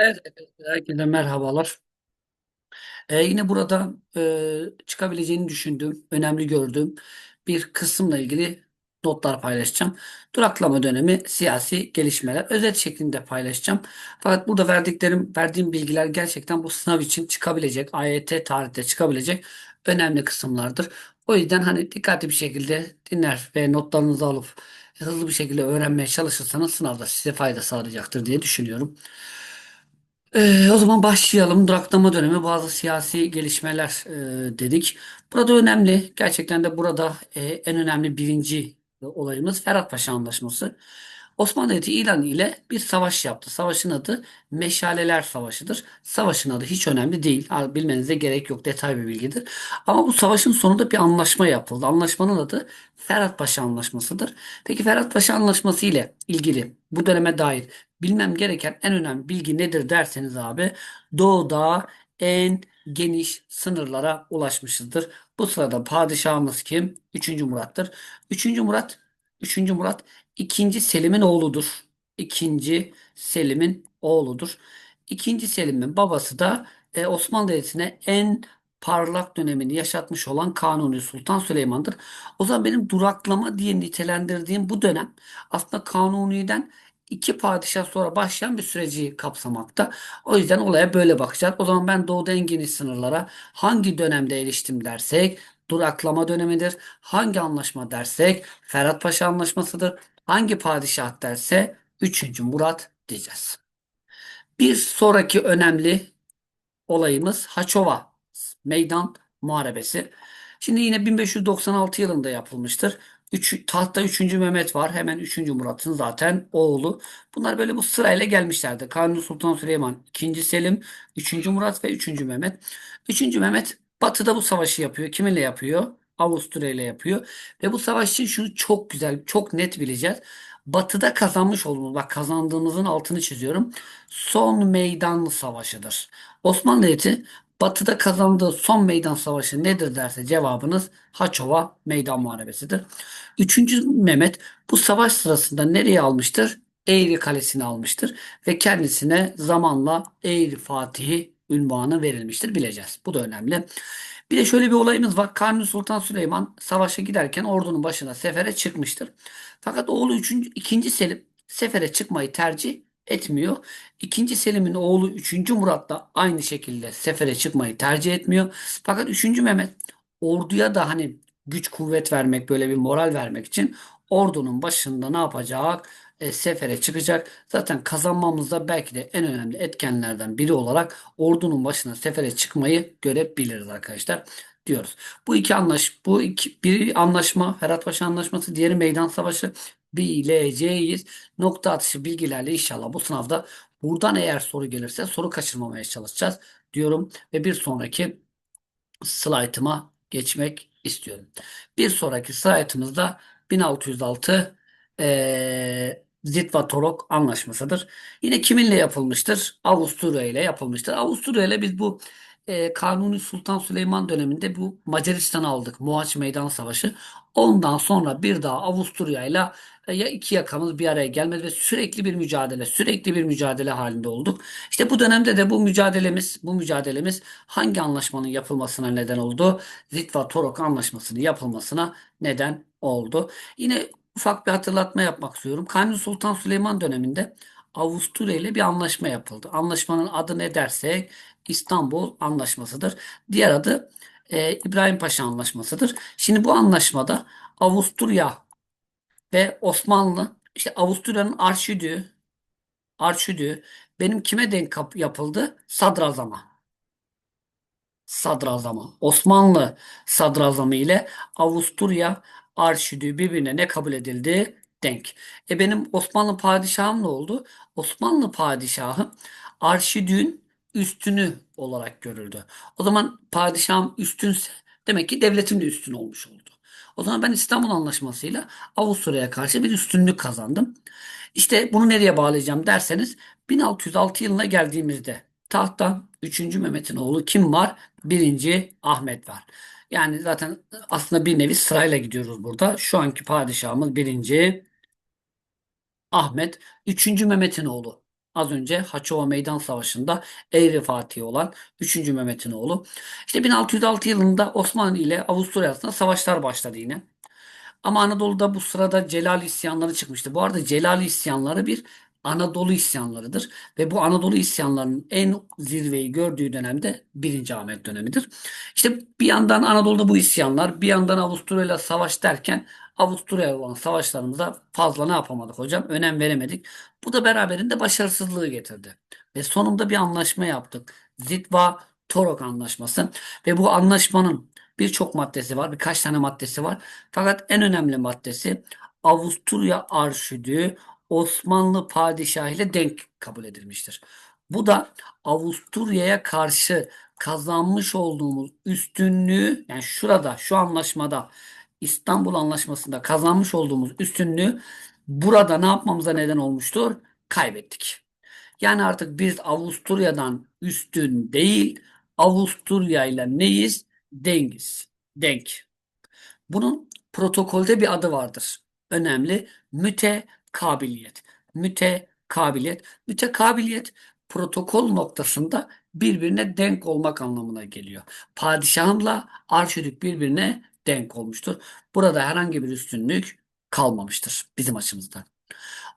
Evet, herkese merhabalar. Ee, yine burada e, çıkabileceğini düşündüğüm, önemli gördüğüm bir kısımla ilgili notlar paylaşacağım. Duraklama dönemi, siyasi gelişmeler, özet şeklinde paylaşacağım. Fakat burada verdiklerim, verdiğim bilgiler gerçekten bu sınav için çıkabilecek, AYT tarihte çıkabilecek önemli kısımlardır. O yüzden hani dikkatli bir şekilde dinler ve notlarınızı alıp hızlı bir şekilde öğrenmeye çalışırsanız sınavda size fayda sağlayacaktır diye düşünüyorum. Ee, o zaman başlayalım. Duraklama dönemi bazı siyasi gelişmeler e, dedik. Burada önemli. Gerçekten de burada e, en önemli birinci olayımız Ferhat Paşa Anlaşması. Osmanlı Devleti İran ile bir savaş yaptı. Savaşın adı Meşaleler Savaşı'dır. Savaşın adı hiç önemli değil. Bilmenize gerek yok. Detay bir bilgidir. Ama bu savaşın sonunda bir anlaşma yapıldı. Anlaşmanın adı Ferhat Paşa Anlaşması'dır. Peki Ferhat Paşa Anlaşması ile ilgili bu döneme dair bilmem gereken en önemli bilgi nedir derseniz abi doğuda en geniş sınırlara ulaşmışızdır. Bu sırada padişahımız kim? Üçüncü Murat'tır. Üçüncü Murat, üçüncü Murat ikinci Selim'in oğludur. İkinci Selim'in oğludur. İkinci Selim'in babası da e, Osmanlı Devleti'ne en parlak dönemini yaşatmış olan Kanuni Sultan Süleyman'dır. O zaman benim duraklama diye nitelendirdiğim bu dönem aslında Kanuni'den iki padişah sonra başlayan bir süreci kapsamakta. O yüzden olaya böyle bakacağız. O zaman ben doğuda en geniş sınırlara hangi dönemde eriştim dersek duraklama dönemidir. Hangi anlaşma dersek Ferhat Paşa Anlaşması'dır. Hangi padişah derse 3. Murat diyeceğiz. Bir sonraki önemli olayımız Haçova Meydan Muharebesi. Şimdi yine 1596 yılında yapılmıştır. Üç, tahtta 3. Mehmet var. Hemen 3. Murat'ın zaten oğlu. Bunlar böyle bu sırayla gelmişlerdi. Kanuni Sultan Süleyman, 2. Selim, 3. Murat ve 3. Mehmet. 3. Mehmet batıda bu savaşı yapıyor. Kiminle yapıyor? Avusturya ile yapıyor. Ve bu savaş için şunu çok güzel, çok net bileceğiz. Batıda kazanmış olduğumuz, bak kazandığımızın altını çiziyorum. Son meydan savaşıdır. Osmanlı Devleti Batı'da kazandığı son meydan savaşı nedir derse cevabınız Haçova Meydan Muharebesi'dir. Üçüncü Mehmet bu savaş sırasında nereye almıştır? Eğri Kalesi'ni almıştır ve kendisine zamanla Eğri Fatihi ünvanı verilmiştir bileceğiz. Bu da önemli. Bir de şöyle bir olayımız var. Kanuni Sultan Süleyman savaşa giderken ordunun başına sefere çıkmıştır. Fakat oğlu 3. 2. Selim sefere çıkmayı tercih etmiyor. İkinci Selim'in oğlu 3. Murat da aynı şekilde sefere çıkmayı tercih etmiyor. Fakat 3. Mehmet orduya da hani güç kuvvet vermek böyle bir moral vermek için ordunun başında ne yapacak? E, sefere çıkacak. Zaten kazanmamızda belki de en önemli etkenlerden biri olarak ordunun başına sefere çıkmayı görebiliriz arkadaşlar diyoruz. Bu iki anlaş bu iki bir anlaşma Ferhat Paşa Anlaşması, diğeri Meydan Savaşı bileceğiz. Nokta atışı bilgilerle inşallah bu sınavda buradan eğer soru gelirse soru kaçırmamaya çalışacağız diyorum ve bir sonraki slaytıma geçmek istiyorum. Bir sonraki slaytımızda 1606 eee Zitvatorok Anlaşması'dır. Yine kiminle yapılmıştır? Avusturya ile yapılmıştır. Avusturya ile biz bu e, Kanuni Sultan Süleyman döneminde bu Macaristan'ı aldık. Mohaç Meydan Savaşı. Ondan sonra bir daha Avusturya ile e, ya iki yakamız bir araya gelmedi ve sürekli bir mücadele, sürekli bir mücadele halinde olduk. İşte bu dönemde de bu mücadelemiz, bu mücadelemiz hangi anlaşmanın yapılmasına neden oldu? Zitva-Torok Anlaşması'nın yapılmasına neden oldu. Yine ufak bir hatırlatma yapmak istiyorum. Kanuni Sultan Süleyman döneminde Avusturya ile bir anlaşma yapıldı. Anlaşmanın adı ne dersek İstanbul Anlaşması'dır. Diğer adı e, İbrahim Paşa Anlaşması'dır. Şimdi bu anlaşmada Avusturya ve Osmanlı işte Avusturya'nın arşidüğü arşidüğü benim kime denk yapıldı? Sadrazama. Sadrazama. Osmanlı sadrazamı ile Avusturya arşidüğü birbirine ne kabul edildi? Denk. E benim Osmanlı padişahım ne oldu? Osmanlı padişahı arşidüğün üstünü olarak görüldü. O zaman padişahım üstünse demek ki devletin de üstün olmuş oldu. O zaman ben İstanbul Anlaşması'yla Avusturya'ya karşı bir üstünlük kazandım. İşte bunu nereye bağlayacağım derseniz 1606 yılına geldiğimizde tahtta 3. Mehmet'in oğlu kim var? 1. Ahmet var. Yani zaten aslında bir nevi sırayla gidiyoruz burada. Şu anki padişahımız 1. Ahmet, 3. Mehmet'in oğlu. Az önce Haçova Meydan Savaşı'nda Eğri Fatih olan 3. Mehmet'in oğlu. İşte 1606 yılında Osmanlı ile Avusturya arasında savaşlar başladı yine. Ama Anadolu'da bu sırada Celal isyanları çıkmıştı. Bu arada Celal isyanları bir Anadolu isyanlarıdır. Ve bu Anadolu isyanlarının en zirveyi gördüğü dönemde 1. Ahmet dönemidir. İşte bir yandan Anadolu'da bu isyanlar, bir yandan Avusturya ile savaş derken Avusturya olan savaşlarımıza fazla ne yapamadık hocam? Önem veremedik. Bu da beraberinde başarısızlığı getirdi. Ve sonunda bir anlaşma yaptık. Zitva-Torok Anlaşması. Ve bu anlaşmanın birçok maddesi var. Birkaç tane maddesi var. Fakat en önemli maddesi Avusturya Arşidüğü Osmanlı padişahı ile denk kabul edilmiştir. Bu da Avusturya'ya karşı kazanmış olduğumuz üstünlüğü yani şurada şu anlaşmada İstanbul Anlaşması'nda kazanmış olduğumuz üstünlüğü burada ne yapmamıza neden olmuştur? Kaybettik. Yani artık biz Avusturya'dan üstün değil, Avusturya ile neyiz? Dengiz. Denk. Bunun protokolde bir adı vardır. Önemli. Mütekabiliyet. Mütekabiliyet. Mütekabiliyet protokol noktasında birbirine denk olmak anlamına geliyor. Padişahımla arşidük birbirine denk olmuştur. Burada herhangi bir üstünlük kalmamıştır bizim açımızdan.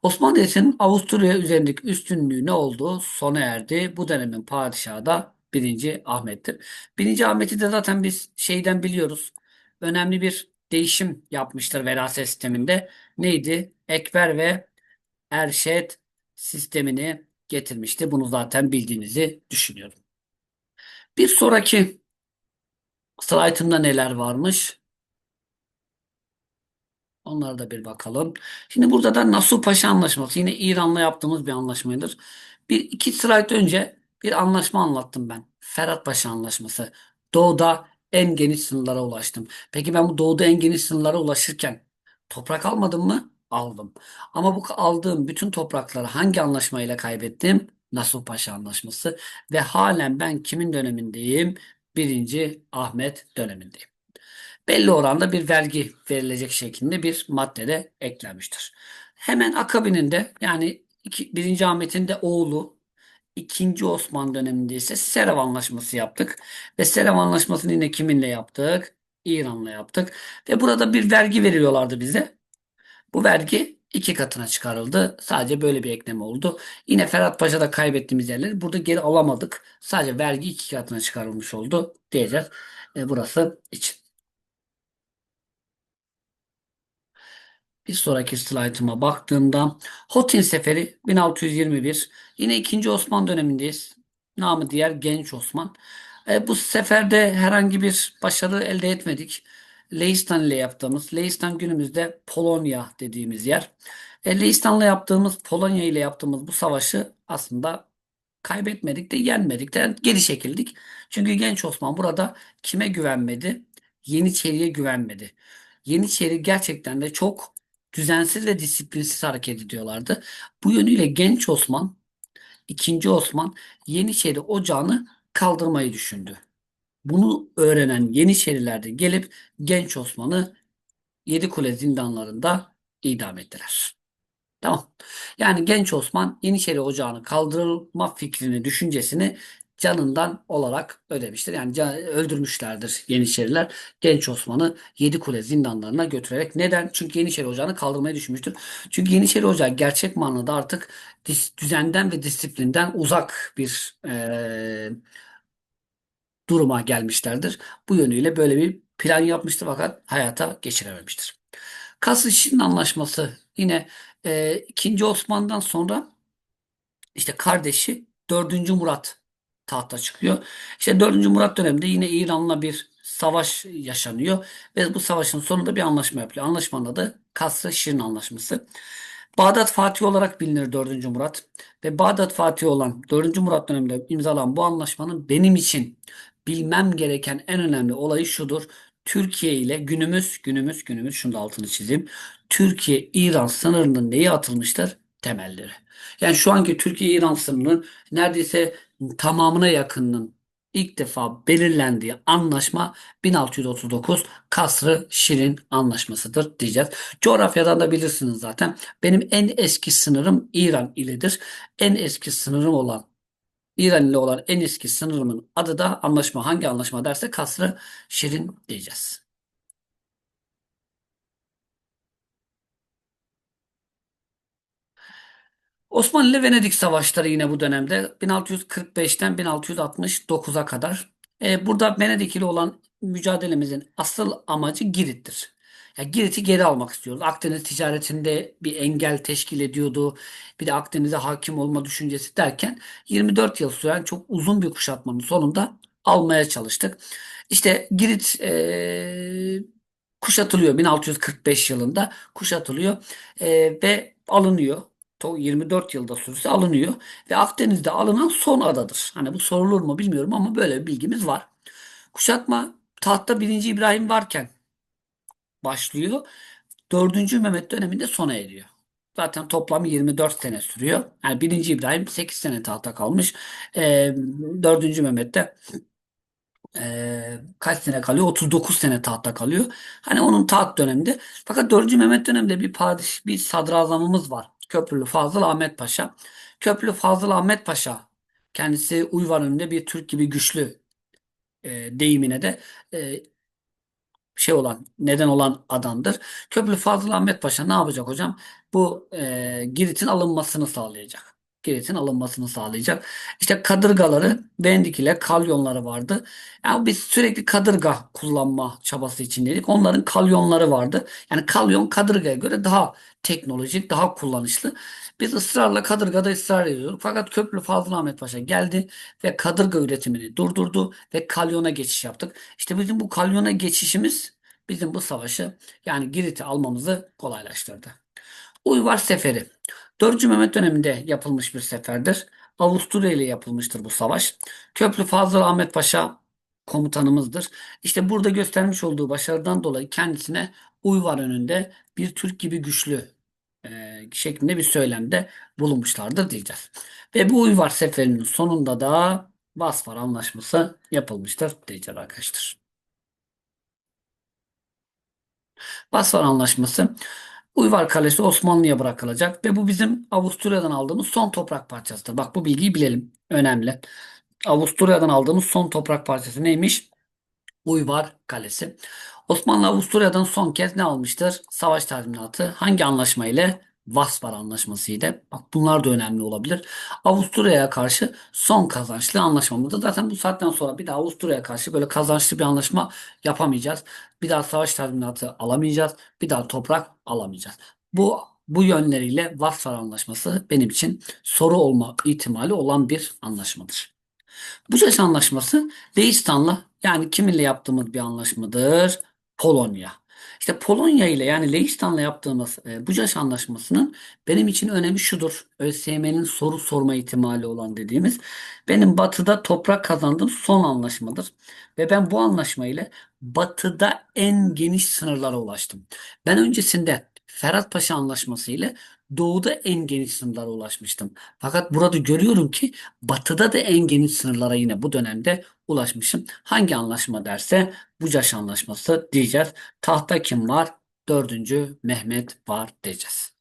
Osmanlı Devleti'nin Avusturya üzerindeki üstünlüğü ne oldu? Sona erdi. Bu dönemin padişahı da 1. Ahmet'tir. 1. Ahmet'i de zaten biz şeyden biliyoruz. Önemli bir değişim yapmıştır veraset sisteminde. Neydi? Ekber ve Erşed sistemini getirmişti. Bunu zaten bildiğinizi düşünüyorum. Bir sonraki slaytımda neler varmış? Onlara da bir bakalım. Şimdi burada da Nasuh Paşa Anlaşması. Yine İran'la yaptığımız bir anlaşmaydır. Bir iki slide önce bir anlaşma anlattım ben. Ferhat Paşa Anlaşması. Doğuda en geniş sınırlara ulaştım. Peki ben bu doğuda en geniş sınırlara ulaşırken toprak almadım mı? Aldım. Ama bu aldığım bütün toprakları hangi anlaşmayla kaybettim? Nasuh Paşa Anlaşması. Ve halen ben kimin dönemindeyim? Birinci Ahmet dönemindeyim belli oranda bir vergi verilecek şeklinde bir madde de eklenmiştir. Hemen akabininde yani iki, 1. Ahmet'in de oğlu 2. Osman döneminde ise Serv Anlaşması yaptık. Ve Serv Anlaşması'nı yine kiminle yaptık? İran'la yaptık. Ve burada bir vergi veriyorlardı bize. Bu vergi iki katına çıkarıldı. Sadece böyle bir ekleme oldu. Yine Ferhat Paşa'da kaybettiğimiz yerleri burada geri alamadık. Sadece vergi iki katına çıkarılmış oldu diyeceğiz. E, burası için. Bir sonraki slaytıma baktığımda Hotin Seferi 1621 yine 2. Osman dönemindeyiz. Namı diğer Genç Osman. E, bu seferde herhangi bir başarı elde etmedik. Leistan ile yaptığımız, Leistan günümüzde Polonya dediğimiz yer. E, Leistan'la yaptığımız, Polonya ile yaptığımız bu savaşı aslında kaybetmedik de yenmedik de geri çekildik. Çünkü Genç Osman burada kime güvenmedi? Yeniçeri'ye güvenmedi. Yeniçeri gerçekten de çok düzensiz ve disiplinsiz hareket ediyorlardı. Bu yönüyle genç Osman, ikinci Osman Yeniçeri ocağını kaldırmayı düşündü. Bunu öğrenen Yeniçeriler de gelip genç Osman'ı Yedikule zindanlarında idam ettiler. Tamam. Yani genç Osman Yeniçeri ocağını kaldırılma fikrini, düşüncesini canından olarak ödemiştir. Yani can, öldürmüşlerdir Yeniçeriler. Genç Osman'ı Yedikule zindanlarına götürerek. Neden? Çünkü Yeniçeri Ocağı'nı kaldırmayı düşünmüştür. Çünkü Yeniçeri Ocağı gerçek manada artık düzenden ve disiplinden uzak bir e, duruma gelmişlerdir. Bu yönüyle böyle bir plan yapmıştır fakat hayata geçirememiştir. Kasım Anlaşması yine e, 2. Osman'dan sonra işte kardeşi 4. Murat tahta çıkıyor. İşte 4. Murat döneminde yine İran'la bir savaş yaşanıyor ve bu savaşın sonunda bir anlaşma yapılıyor. Anlaşmanın adı Kasr-ı Şirin Anlaşması. Bağdat Fatih olarak bilinir 4. Murat ve Bağdat Fatih olan 4. Murat döneminde imzalanan bu anlaşmanın benim için bilmem gereken en önemli olayı şudur. Türkiye ile günümüz günümüz günümüz şunu da altını çizeyim. Türkiye-İran sınırının neyi atılmıştır? Temelleri. Yani şu anki Türkiye-İran sınırının neredeyse tamamına yakınının ilk defa belirlendiği anlaşma 1639 Kasr-ı Şirin Anlaşması'dır diyeceğiz. Coğrafyadan da bilirsiniz zaten. Benim en eski sınırım İran iledir. En eski sınırım olan İran ile olan en eski sınırımın adı da anlaşma. Hangi anlaşma derse Kasr-ı Şirin diyeceğiz. Osmanlı ile Venedik savaşları yine bu dönemde 1645'ten 1669'a kadar. E, burada Venedik ile olan mücadelemizin asıl amacı Girit'tir. Ya Girit'i geri almak istiyoruz. Akdeniz ticaretinde bir engel teşkil ediyordu. Bir de Akdeniz'e hakim olma düşüncesi derken 24 yıl süren çok uzun bir kuşatmanın sonunda almaya çalıştık. İşte Girit e, kuşatılıyor 1645 yılında kuşatılıyor e, ve alınıyor. To 24 yılda sürse alınıyor ve Akdeniz'de alınan son adadır. Hani bu sorulur mu bilmiyorum ama böyle bir bilgimiz var. Kuşatma tahtta 1. İbrahim varken başlıyor. 4. Mehmet döneminde sona eriyor. Zaten toplam 24 sene sürüyor. Yani 1. İbrahim 8 sene tahta kalmış. Ee, 4. Mehmet de ee, kaç sene kalıyor? 39 sene tahtta kalıyor. Hani onun taht döneminde. Fakat 4. Mehmet döneminde bir padişah, bir sadrazamımız var. Köprülü Fazıl Ahmet Paşa. Köprülü Fazıl Ahmet Paşa kendisi Uyvar önünde bir Türk gibi güçlü e, deyimine de e, şey olan, neden olan adamdır. Köprülü Fazıl Ahmet Paşa ne yapacak hocam? Bu e, Girit'in alınmasını sağlayacak. Girit'in alınmasını sağlayacak. İşte kadırgaları, Vendik ile kalyonları vardı. Yani biz sürekli kadırga kullanma çabası içindeydik. Onların kalyonları vardı. Yani kalyon kadırgaya göre daha teknolojik, daha kullanışlı. Biz ısrarla kadırgada ısrar ediyorduk. Fakat Köprülü Fazıl Ahmet Paşa geldi ve kadırga üretimini durdurdu ve kalyona geçiş yaptık. İşte bizim bu kalyona geçişimiz bizim bu savaşı yani Girit'i almamızı kolaylaştırdı. Uyvar Seferi. 4. Mehmet döneminde yapılmış bir seferdir. Avusturya ile yapılmıştır bu savaş. Köprülü Fazıl Ahmet Paşa komutanımızdır. İşte burada göstermiş olduğu başarıdan dolayı kendisine Uyvar önünde bir Türk gibi güçlü e, şeklinde bir söylemde bulunmuşlardır diyeceğiz. Ve bu Uyvar seferinin sonunda da Vasfar Anlaşması yapılmıştır diyeceğiz arkadaşlar. Vasfar Anlaşması Uyvar Kalesi Osmanlı'ya bırakılacak ve bu bizim Avusturya'dan aldığımız son toprak parçasıdır. Bak bu bilgiyi bilelim. Önemli. Avusturya'dan aldığımız son toprak parçası neymiş? Uyvar Kalesi. Osmanlı Avusturya'dan son kez ne almıştır? Savaş tazminatı. Hangi anlaşma ile? Vaspar Anlaşması'ydı. Bak bunlar da önemli olabilir. Avusturya'ya karşı son kazançlı anlaşmamızda zaten bu saatten sonra bir daha Avusturya'ya karşı böyle kazançlı bir anlaşma yapamayacağız. Bir daha savaş tazminatı alamayacağız. Bir daha toprak alamayacağız. Bu bu yönleriyle Vaspar Anlaşması benim için soru olma ihtimali olan bir anlaşmadır. Bucaş Anlaşması Leistan'la yani kiminle yaptığımız bir anlaşmadır? Polonya. İşte Polonya ile yani Leistan'la yaptığımız e, Bucaş Anlaşması'nın benim için önemi şudur. ÖSYM'nin soru sorma ihtimali olan dediğimiz benim batıda toprak kazandığım son anlaşmadır. Ve ben bu anlaşma ile batıda en geniş sınırlara ulaştım. Ben öncesinde Ferhat Paşa Anlaşması ile doğuda en geniş sınırlara ulaşmıştım. Fakat burada görüyorum ki batıda da en geniş sınırlara yine bu dönemde ulaşmışım. Hangi anlaşma derse Bucaş Anlaşması diyeceğiz. Tahta kim var? Dördüncü Mehmet var diyeceğiz.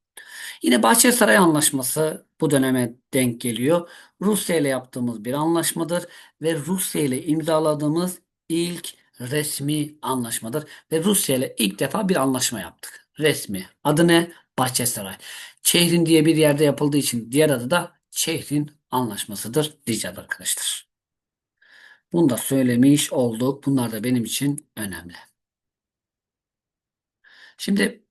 Yine Bahçesaray Anlaşması bu döneme denk geliyor. Rusya ile yaptığımız bir anlaşmadır ve Rusya ile imzaladığımız ilk resmi anlaşmadır ve Rusya ile ilk defa bir anlaşma yaptık. Resmi. Adı ne? Bahçesaray. Çehrin diye bir yerde yapıldığı için diğer adı da Çehrin Anlaşmasıdır diyeceğiz arkadaşlar. Bunu da söylemiş olduk. Bunlar da benim için önemli. Şimdi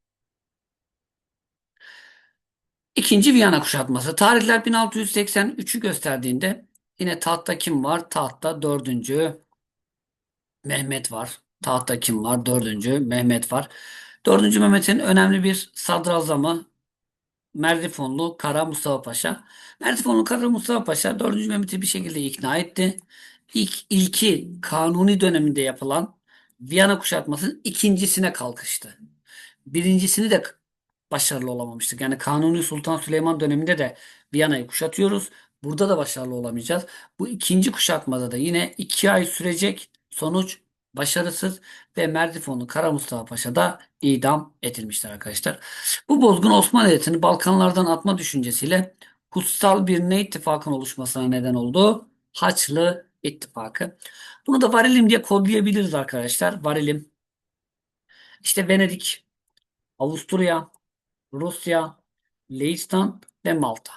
ikinci Viyana kuşatması. Tarihler 1683'ü gösterdiğinde yine tahtta kim var? Tahtta dördüncü Mehmet var. Tahtta kim var? Dördüncü Mehmet var. Dördüncü Mehmet'in önemli bir sadrazamı Merzifonlu Kara Mustafa Paşa. Merzifonlu Kara Mustafa Paşa 4. Mehmet'i bir şekilde ikna etti. İlk ilki Kanuni döneminde yapılan Viyana kuşatmasının ikincisine kalkıştı. Birincisini de başarılı olamamıştık. Yani Kanuni Sultan Süleyman döneminde de Viyana'yı kuşatıyoruz. Burada da başarılı olamayacağız. Bu ikinci kuşatmada da yine iki ay sürecek. Sonuç başarısız ve Merzifonlu Kara Mustafa Paşa da idam edilmişler arkadaşlar. Bu bozgun Osmanlı Devleti'ni Balkanlardan atma düşüncesiyle kutsal bir ne ittifakın oluşmasına neden oldu? Haçlı İttifakı. Bunu da Varilim diye kodlayabiliriz arkadaşlar. Varilim. İşte Venedik, Avusturya, Rusya, Leistan ve Malta.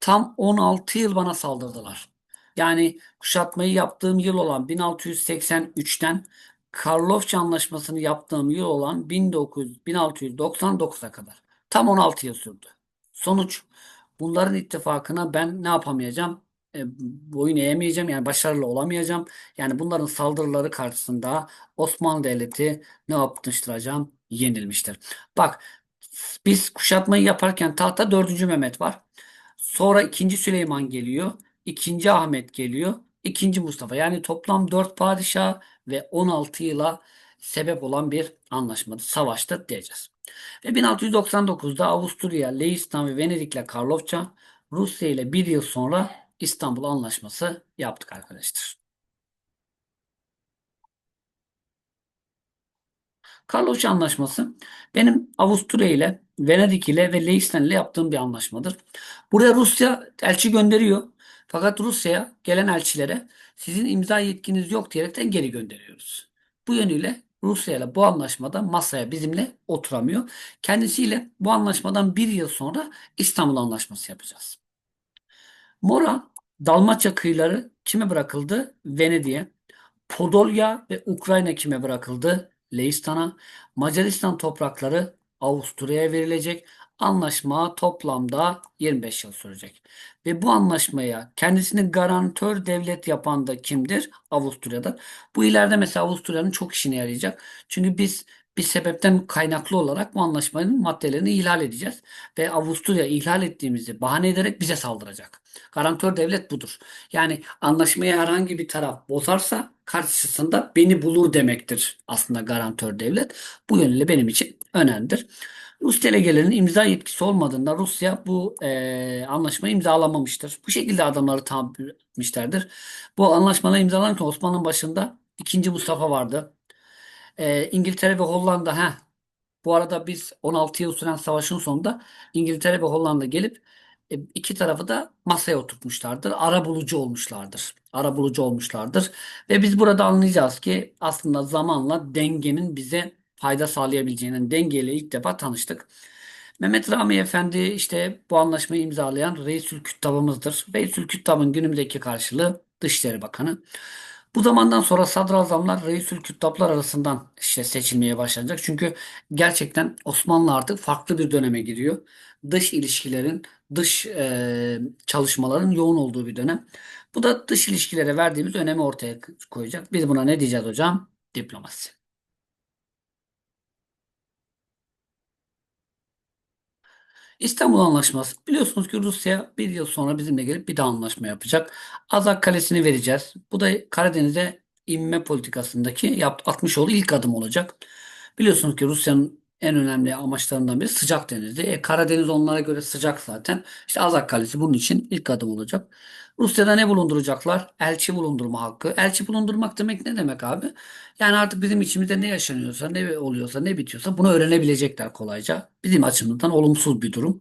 Tam 16 yıl bana saldırdılar. Yani kuşatmayı yaptığım yıl olan 1683'ten Karlofça Anlaşması'nı yaptığım yıl olan 1900, 1699'a kadar. Tam 16 yıl sürdü. Sonuç bunların ittifakına ben ne yapamayacağım? E, boyun eğemeyeceğim yani başarılı olamayacağım. Yani bunların saldırıları karşısında Osmanlı Devleti ne yapmıştır hocam? Yenilmiştir. Bak biz kuşatmayı yaparken tahta 4. Mehmet var. Sonra 2. Süleyman geliyor. 2. Ahmet geliyor. 2. Mustafa. Yani toplam 4 padişah ve 16 yıla sebep olan bir anlaşmadır. Savaştır diyeceğiz. Ve 1699'da Avusturya, Leistan ve Venedik'le Karlofça, Rusya ile bir yıl sonra İstanbul Anlaşması yaptık arkadaşlar. Karlofça Anlaşması benim Avusturya ile Venedik ile ve Leistan ile yaptığım bir anlaşmadır. Buraya Rusya elçi gönderiyor. Fakat Rusya'ya gelen elçilere sizin imza yetkiniz yok diyerekten geri gönderiyoruz. Bu yönüyle Rusya ile bu anlaşmada masaya bizimle oturamıyor. Kendisiyle bu anlaşmadan bir yıl sonra İstanbul Anlaşması yapacağız. Mora, Dalmaçya kıyıları kime bırakıldı? Venedik'e. Podolya ve Ukrayna kime bırakıldı? Leistan'a. Macaristan toprakları Avusturya'ya verilecek. Anlaşma toplamda 25 yıl sürecek. Ve bu anlaşmaya kendisini garantör devlet yapan da kimdir? Avusturya'da. Bu ileride mesela Avusturya'nın çok işine yarayacak. Çünkü biz bir sebepten kaynaklı olarak bu anlaşmanın maddelerini ihlal edeceğiz. Ve Avusturya ihlal ettiğimizi bahane ederek bize saldıracak. Garantör devlet budur. Yani anlaşmayı herhangi bir taraf bozarsa karşısında beni bulur demektir aslında garantör devlet. Bu yönüyle benim için önemlidir. Rus delegelerinin imza yetkisi olmadığında Rusya bu e, anlaşmayı imzalamamıştır. Bu şekilde adamları tahammül etmişlerdir. Bu anlaşmaları imzalanırken Osmanlı'nın başında 2. Mustafa vardı. E, İngiltere ve Hollanda ha bu arada biz 16 yıl süren savaşın sonunda İngiltere ve Hollanda gelip e, iki tarafı da masaya oturtmuşlardır. Ara bulucu olmuşlardır. Ara bulucu olmuşlardır. Ve biz burada anlayacağız ki aslında zamanla dengenin bize fayda sağlayabileceğinin dengeyle ilk defa tanıştık. Mehmet Rami Efendi işte bu anlaşmayı imzalayan Reisül Küttabımızdır. Reisül Küttab'ın günümüzdeki karşılığı Dışişleri Bakanı. Bu zamandan sonra sadrazamlar Reisül Küttablar arasından işte seçilmeye başlanacak. Çünkü gerçekten Osmanlı artık farklı bir döneme giriyor. Dış ilişkilerin, dış e, çalışmaların yoğun olduğu bir dönem. Bu da dış ilişkilere verdiğimiz önemi ortaya koyacak. Biz buna ne diyeceğiz hocam? Diplomasi. İstanbul Anlaşması. Biliyorsunuz ki Rusya bir yıl sonra bizimle gelip bir daha anlaşma yapacak. Azak Kalesi'ni vereceğiz. Bu da Karadeniz'e inme politikasındaki yap, atmış olduğu ilk adım olacak. Biliyorsunuz ki Rusya'nın en önemli amaçlarından biri sıcak denizdi. E, Karadeniz onlara göre sıcak zaten. İşte Azak Kalesi bunun için ilk adım olacak. Rusya'da ne bulunduracaklar? Elçi bulundurma hakkı. Elçi bulundurmak demek ne demek abi? Yani artık bizim içimizde ne yaşanıyorsa, ne oluyorsa, ne bitiyorsa bunu öğrenebilecekler kolayca. Bizim açımızdan olumsuz bir durum.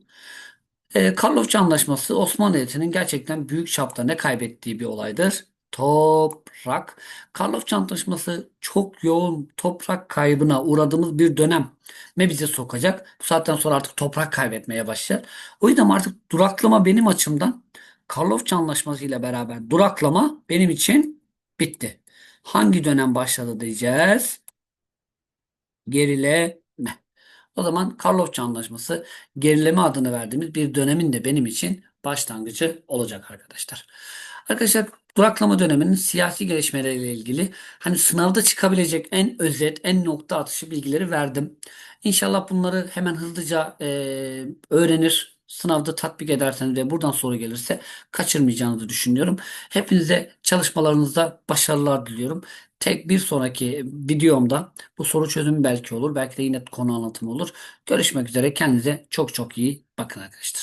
E, Karlofça Anlaşması Osmanlı Devleti'nin gerçekten büyük çapta ne kaybettiği bir olaydır. Toprak. Karlofça Antlaşması çok yoğun toprak kaybına uğradığımız bir dönem ve bizi sokacak. Bu saatten sonra artık toprak kaybetmeye başlar. O yüzden artık duraklama benim açımdan Karlofça Anlaşması ile beraber duraklama benim için bitti. Hangi dönem başladı diyeceğiz? Gerileme. O zaman Karlofça Anlaşması gerileme adını verdiğimiz bir dönemin de benim için başlangıcı olacak arkadaşlar. Arkadaşlar duraklama döneminin siyasi gelişmeleriyle ilgili hani sınavda çıkabilecek en özet, en nokta atışı bilgileri verdim. İnşallah bunları hemen hızlıca e, öğrenir, sınavda tatbik ederseniz ve buradan soru gelirse kaçırmayacağınızı düşünüyorum. Hepinize çalışmalarınızda başarılar diliyorum. Tek bir sonraki videomda bu soru çözümü belki olur. Belki de yine konu anlatımı olur. Görüşmek üzere. Kendinize çok çok iyi bakın arkadaşlar.